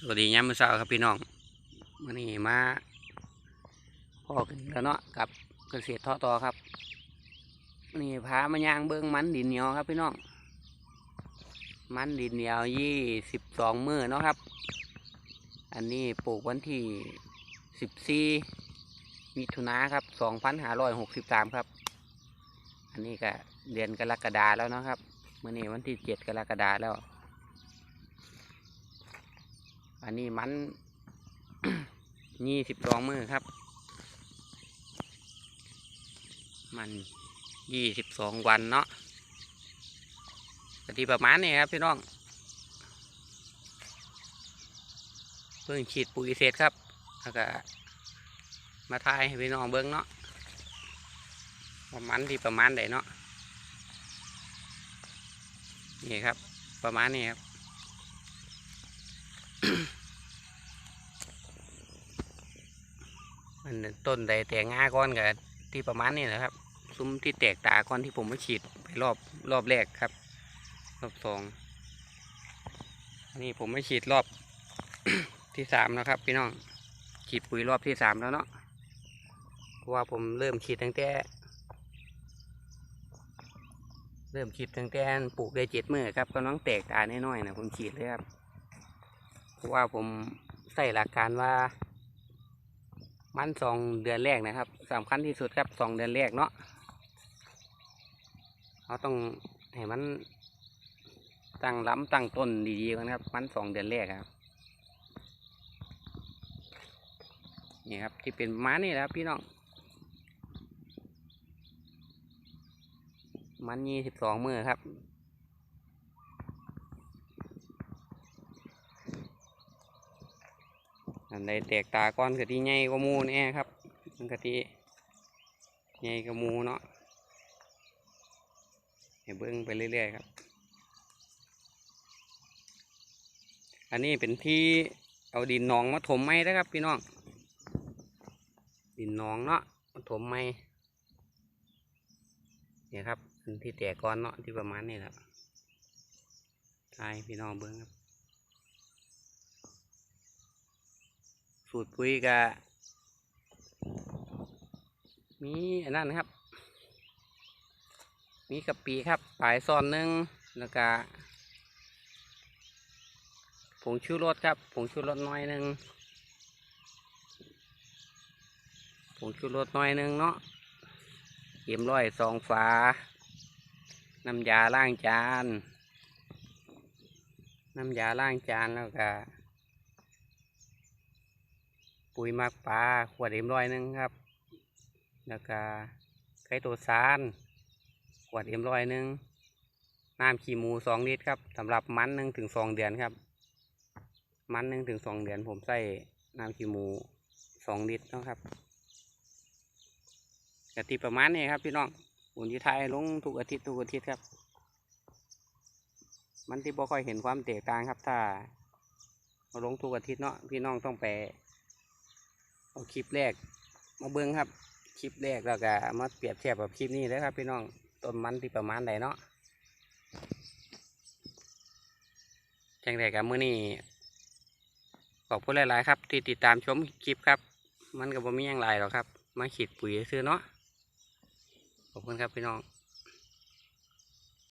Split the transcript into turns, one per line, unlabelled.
สวัสดียามมื้อเช้าครับพี่น้องมื้อนี้มาพ่อกันแล้วเนาะกับเกษตรท่อต่อครับมื้อนี้พามาย่างเบิ้องมันดินเหนียวครับพี่น้องมันดินเหนียวยี่สิบสองมือเนาะครับ อันนี้ปลูกวันที่สิบสี่มิถุนาครับสองพันห้าร้อยหกสิบสามครับ อันนี้ก็เดือนกรกฎาแล้วเนาะครับมื้อนี้วันที่เจ็ดกรกฎาแล้ว อันนี้มันยี่สิบสองมือครับ มันยี่สิบสองวันเนาะที่ประมาณนี้ครับพี่น้อง เพิ่งฉีดปุ๋ยเสร็จครับแล้วก็มาทายให้พี่น้องเบิ้งเนาะว่ามันที่ประมาณไหนเนาะนี่ครับ ประมาณนี้ครับ มันต้นใดแต่งาก้อนกับที่ประมาณนี้แหละครับ ซุ้มที่แตกตาก้อนที่ผมมาฉีดไปรอบรอบแรกครับ รอบสองนนี้ผมไม่ฉีดรอบที่สามแล้วครับ พี่น้องฉีดปุ๋ยรอบที่สามแล้วเนาะเพราะว่าผมเริ่มฉีดตั้งแต่เริ่มฉีดตั้งแต่ปลูกได้เจ็ดมือครับก็น้องแตกตาแน้อยนะผมฉีดเลยครับ เพราะว่าผมใส่หลักการว่า มันสองเดือนแรกนะครับสำคัญที่สุดครับสองเดือนแรกเนาะเราต้องให้มันตั้งล้ำตั้งต้นดีๆกันครับ มันสองเดือนแรกครับนี่ครับที่เป็นม้านี่แหละครับพี่น้องมันยี่สิบสองมือครับ อันใดแตกตาก้อนกะทิใหญ่กว่ามูแน่ครับมันกะทิใหญ่กว่ามูเนาะให้เบิ้งไปเรื่อยๆครับ อันนี้เป็นที่เอาดินหนองมาถมไม้นะครับ พี่น้อง ดินหนองเนาะมาถมไม้เนี่ยครับอันที่แตกก้อนเนาะที่ประมาณนี้แหละใช่พี่น้องเบิ้งครับ สูตรปุ๋ยก็มีอันนั้นครับ มีกะปิครับปลายซอนหนึ่งแล้วก็ผงชูรสครับผงชูรสน้อยหนึ่งผงชูรสน้อยหนึ่งเนาะเอ็มร้อยสองฝา น้ำยาล้างจาน น้ำยาล้างจานแล้วก็ ปุ๋ยมักปลาขวดเอ็มร้อยหนึงครับ แล้วก็ไก่ตัวซานขวดเอ็มร้อยหนึงน้ำขี้หมูสองลิตรครับสำหรับมันหนึ่งถึงสองเดือนครับ มันหนึ่งถึงสองเดือนผมใส่น้ำขี้หมูสองลิตรนะครับกติประมาณนี้ครับพี่น้องผมจะทายลงทุกอาทิตย์ทุกอาทิตย์ครับ มันที่บ่ค่อยเห็นความแตกต่างครับ ถ้าเอาลงทุกอาทิตย์เนาะพี่น้องต้องไป เอาคลิปแรก มาเบิ้งครับ คลิปแรกแล้วก็มาเปรียบเทียบกับคลิปนี้เลยครับ พี่น้องต้นมันที่ประมาณใดเนาะแจังไดกับมือนี้ขอบคุณหลาย ๆ ครับ ที่ติดตามชมคลิปครับ มันก็บ่มีหยังไรหรอกครับ มาขีดปุ๋ยซื้อเนาะขอบคุณครับพี่น้อง